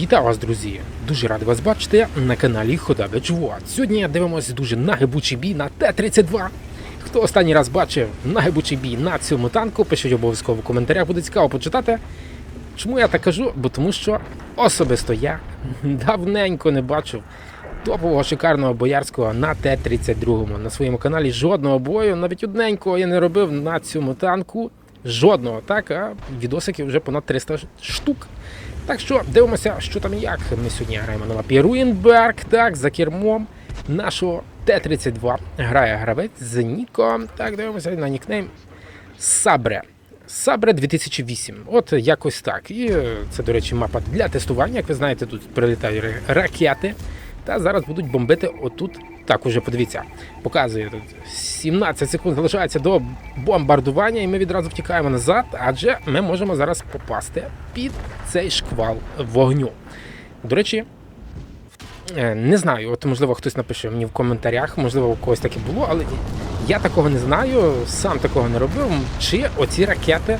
Вітаю вас, друзі! Дуже радий вас бачити на каналі Ходабич Вот. Сьогодні дивимося дуже нагибучий бій на Т-32. Хто останній раз бачив нагибучий бій на цьому танку, пишіть обов'язково в коментарях, буде цікаво почитати. Чому я так кажу? Бо тому що особисто я давненько не бачив топового шикарного боярського на Т-32. На своєму каналі жодного бою, навіть одненького я не робив на цьому танку. Жодного, так, а відосиків вже понад 300 штук. Так що дивимося, що там і як. Ми сьогодні граємо на мапі Руїнберг, так, за кермом нашого Т-32 грає гравець з ніком. Так, дивимося на нікнейм Сабре. Сабре 2008. От якось так. І е, це, до речі, мапа для тестування. Як ви знаєте, тут прилітають ракети. Та зараз будуть бомбити отут. Так, уже подивіться, показує тут 17 секунд залишається до бомбардування, і ми відразу втікаємо назад, адже ми можемо зараз попасти під цей шквал вогню. До речі, е, не знаю, от можливо хтось напише мені в коментарях, можливо, у когось таке було, але я такого не знаю, сам такого не робив. Чи оці ракети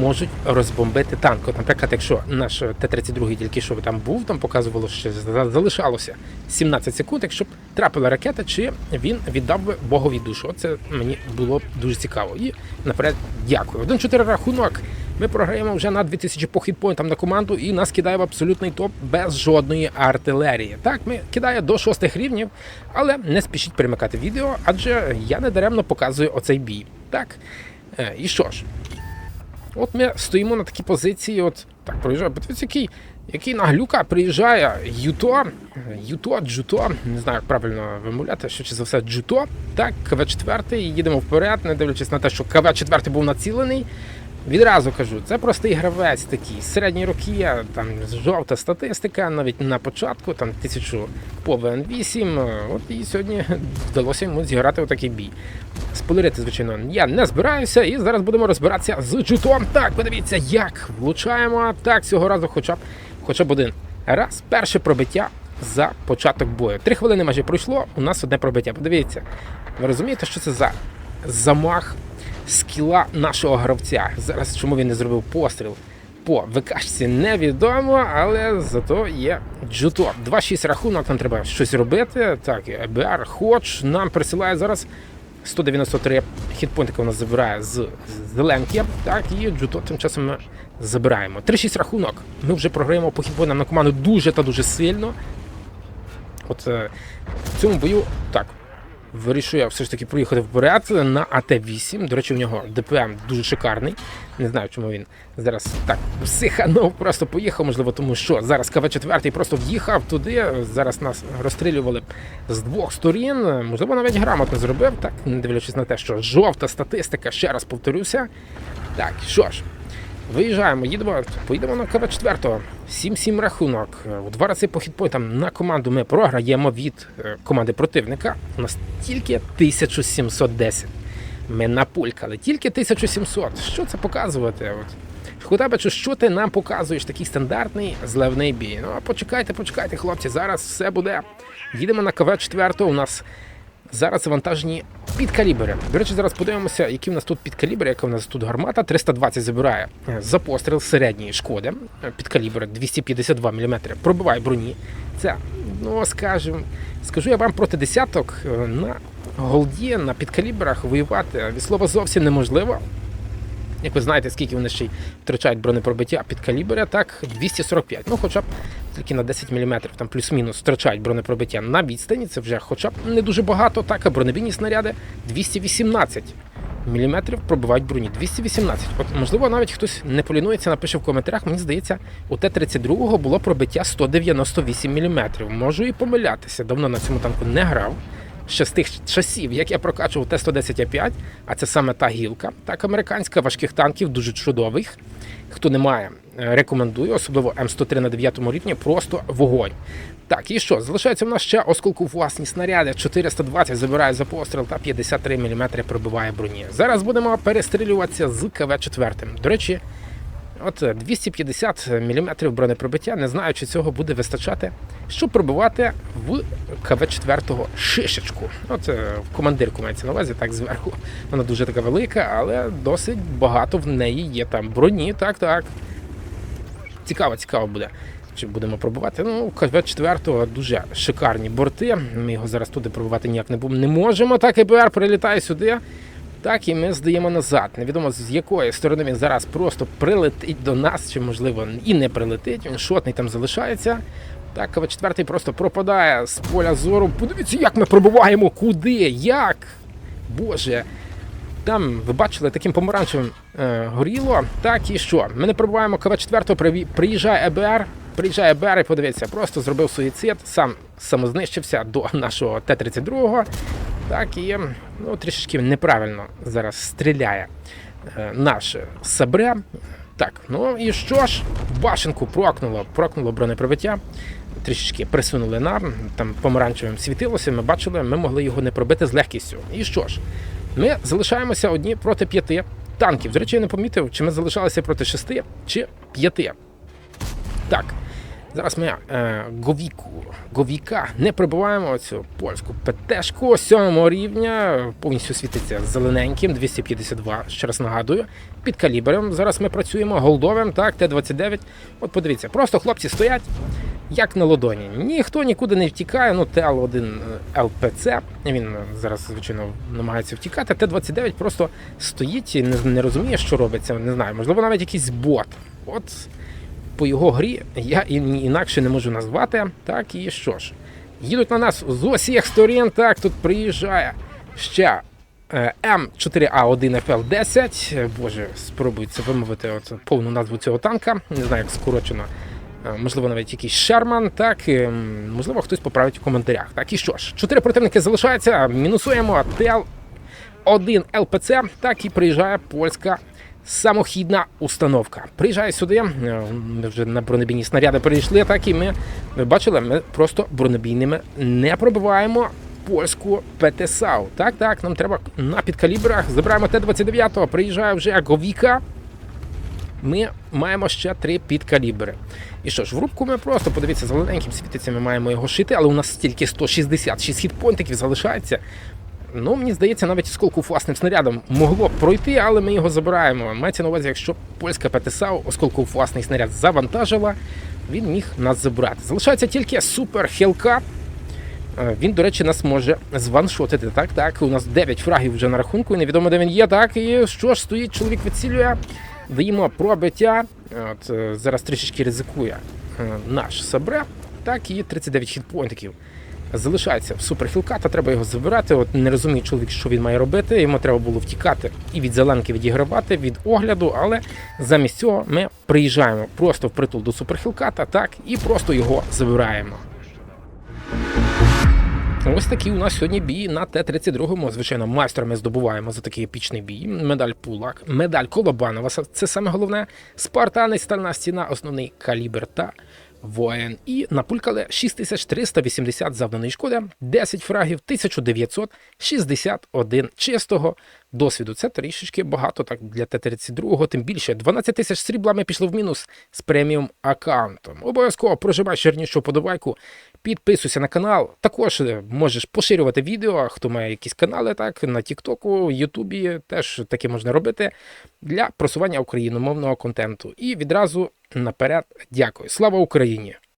можуть розбомбити танк? От, наприклад, якщо наш Т-32 тільки що там був, там показувало, що залишалося 17 секунд, якщо б трапила ракета, чи він віддав би Богові душу. Це мені було дуже цікаво. І наперед дякую. 1-4 рахунок. Ми програємо вже на 2000 по хітпоінтам на команду і нас кидає в абсолютний топ без жодної артилерії. Так, ми кидає до шостих рівнів, але не спішіть перемикати відео, адже я не даремно показую оцей бій. Так. Е, І що ж, От ми стоїмо на такій позиції. От так проїжджає. Подивіться, який, який наглюка приїжджає Юто, Юто, Джуто, не знаю, як правильно вимовляти, що чи за все Джуто. Так, КВ-4, їдемо вперед, не дивлячись на те, що КВ-4 був націлений. Відразу кажу, це простий гравець такий, середні роки, там жовта статистика, навіть на початку, там тисячу по ВН8. От і сьогодні вдалося йому зіграти отакий бій. Спойлерити, звичайно, я не збираюся, і зараз будемо розбиратися з джутом. Так, подивіться, як влучаємо. Так, цього разу хоча б хоча б один раз. Перше пробиття за початок бою. Три хвилини майже пройшло. У нас одне пробиття. Подивіться, ви розумієте, що це за замах скіла нашого гравця? Зараз чому він не зробив постріл? По ВКшці невідомо, але зато є джуто. 2-6 рахунок, нам треба щось робити. Так, БР Хоч нам присилає зараз 193 хітпоінтика у нас забирає з зеленки. Так, і джуто тим часом ми забираємо. 3-6 рахунок. Ми вже програємо по хітпоінтам на команду дуже та дуже сильно. От е, в цьому бою так. Вирішую я все ж таки проїхати вперед на АТ-8. До речі, у нього ДПМ дуже шикарний. Не знаю, чому він зараз так психанув, просто поїхав, можливо, тому що зараз КВ-4 просто в'їхав туди. Зараз нас розстрілювали з двох сторін. Можливо, навіть грамотно зробив, так, не дивлячись на те, що жовта статистика, ще раз повторюся. Так, що ж, Виїжджаємо, їдемо, поїдемо на КВ-4. 7-7 рахунок. У два рази по хітпоінтам на команду ми програємо від е, команди противника. У нас тільки 1710. Ми напулькали, тільки 1700. Що це показувати? От. Худабичу, що ти нам показуєш? Такий стандартний зливний бій. Ну, а почекайте, почекайте, хлопці, зараз все буде. Їдемо на КВ-4. У нас Зараз завантажені підкалібри. До речі, зараз подивимося, які в нас тут підкалібри, яка в нас тут гармата. 320 забирає е, за постріл середньої шкоди. Е, Підкалібр 252 мм. Пробиває броні. Це, ну скажімо, скажу я вам проти десяток е, на голді, на підкалібрах воювати від слова зовсім неможливо. Як ви знаєте, скільки вони ще й втрачають бронепробиття під калібри, так 245. Ну, хоча б тільки на 10 мм, там плюс-мінус втрачають бронепробиття на відстані. Це вже хоча б не дуже багато. Так, а бронебійні снаряди 218 мм пробивають броні. 218. От можливо, навіть хтось не полінується, напише в коментарях. Мені здається, у Т-32 було пробиття 198 мм. Можу і помилятися. Давно на цьому танку не грав ще з тих часів, як я прокачував Т-110А5, а це саме та гілка, так американська, важких танків, дуже чудових. Хто не має, е, рекомендую, особливо М103 на 9 рівні, просто вогонь. Так, і що? Залишається в нас ще осколку власні снаряди, 420 забирає за постріл та 53 мм пробиває броні. Зараз будемо перестрілюватися з КВ-4. До речі, От е, 250 мм бронепробиття, не знаю, чи цього буде вистачати, щоб пробивати в КВ-4 шишечку. От е, командирку мається на увазі, так зверху. Вона дуже така велика, але досить багато в неї є там броні. Так, так. Цікаво, цікаво буде. Чи будемо пробувати? Ну, КВ-4 дуже шикарні борти. Ми його зараз туди пробувати ніяк не, не можемо. Так, ЕБР прилітає сюди. Так, і ми здаємо назад. Невідомо з якої сторони він зараз просто прилетить до нас, чи можливо і не прилетить. Він шотний там залишається. Так, КВ-4 просто пропадає з поля зору. Подивіться, як ми пробуваємо, куди, як. Боже. Там, ви бачили, таким помаранчевим е, горіло. Так і що? Ми не пробуваємо КВ-4, приві- приїжджає ЕБР, приїжджає ЕБР і подивіться, просто зробив суїцид, сам самознищився до нашого Т-32. Так і ну, трішечки неправильно зараз стріляє е, наше Сабре. Так, ну і що ж, башенку прокнуло, прокнуло бронепробиття. Трішечки присунули нам, там помаранчевим світилося, ми бачили, ми могли його не пробити з легкістю. І що ж, ми залишаємося одні проти п'яти танків. До речі, я не помітив, чи ми залишалися проти шести чи п'яти. Так, зараз ми е, Говіку, Говіка не прибуваємо цю польську ПТшку рівня, повністю світиться зелененьким, 252, ще раз нагадую, під калібром. Зараз ми працюємо голдовим, так, Т-29. От подивіться, просто хлопці стоять. Як на ладоні. Ніхто нікуди не втікає. Ну, ТЛ-1 ЛПЦ. Він е, зараз, звичайно, намагається втікати. Т-29 просто стоїть і не, не розуміє, що робиться. Не знаю, можливо, навіть якийсь бот. От по його грі я інакше не можу назвати. Так і що ж. Їдуть на нас з усіх сторін. Так, тут приїжджає ще е, М4А1ФЛ10. Е, Боже, спробую це вимовити от, повну назву цього танка. Не знаю, як скорочено. Е, Можливо, навіть якийсь Шерман, так можливо, хтось поправить у коментарях. Так і що ж, чотири противники залишаються. Мінусуємо ТЛ 1 ЛПЦ, так і приїжджає польська самохідна установка. Приїжджає сюди. е, Ми вже на бронебійні снаряди перейшли. Так і ми бачили, ми просто бронебійними не пробиваємо польську ПТСАУ. Так, так, нам треба на підкалібрах. Забираємо Т-29, приїжджає вже Говіка. Ми маємо ще три підкалібри. І що ж, в рубку ми просто подивіться, зелененьким світиться, ми маємо його шити, але у нас тільки 166 хітпойнтиків залишається. Ну, мені здається, навіть осколку власним снарядом могло б пройти, але ми його забираємо. Мається на увазі, якщо польська ПТСАУ осколку власний снаряд завантажила, він міг нас забрати. Залишається тільки супер Хелкат. Е, Він, до речі, нас може званшотити. Так, так. У нас 9 фрагів вже на рахунку, і невідомо, де він є. Так, і що ж стоїть, чоловік відцілює. Даємо пробиття. От, е, зараз трішечки ризикує е, наш Сабре. Так, і 39 хітпойнтиків залишається в суперхілката, треба його забирати. От не розуміє чоловік, що він має робити. Йому треба було втікати і від зеленки відігравати, від огляду, але замість цього ми приїжджаємо просто в притул до суперхілката, так, і просто його забираємо. Ось такий у нас сьогодні бій на Т-32. Звичайно, майстер ми здобуваємо за такий епічний бій. Медаль Пулак, медаль Колобанова. Це саме головне. Спартанець, стальна стіна, основний калібр та воїн. І напулькали 6380 завданої шкоди, 10 фрагів, 1961 чистого досвіду. Це трішечки багато так для Т-32, тим більше 12 тисяч срібла ми пішли в мінус з преміум аккаунтом. Обов'язково прожимай чернішу подобайку, підписуйся на канал. Також е, можеш поширювати відео, хто має якісь канали, так на Тіктоку, Ютубі теж таке можна робити для просування україномовного контенту. І відразу наперед дякую. Слава Україні!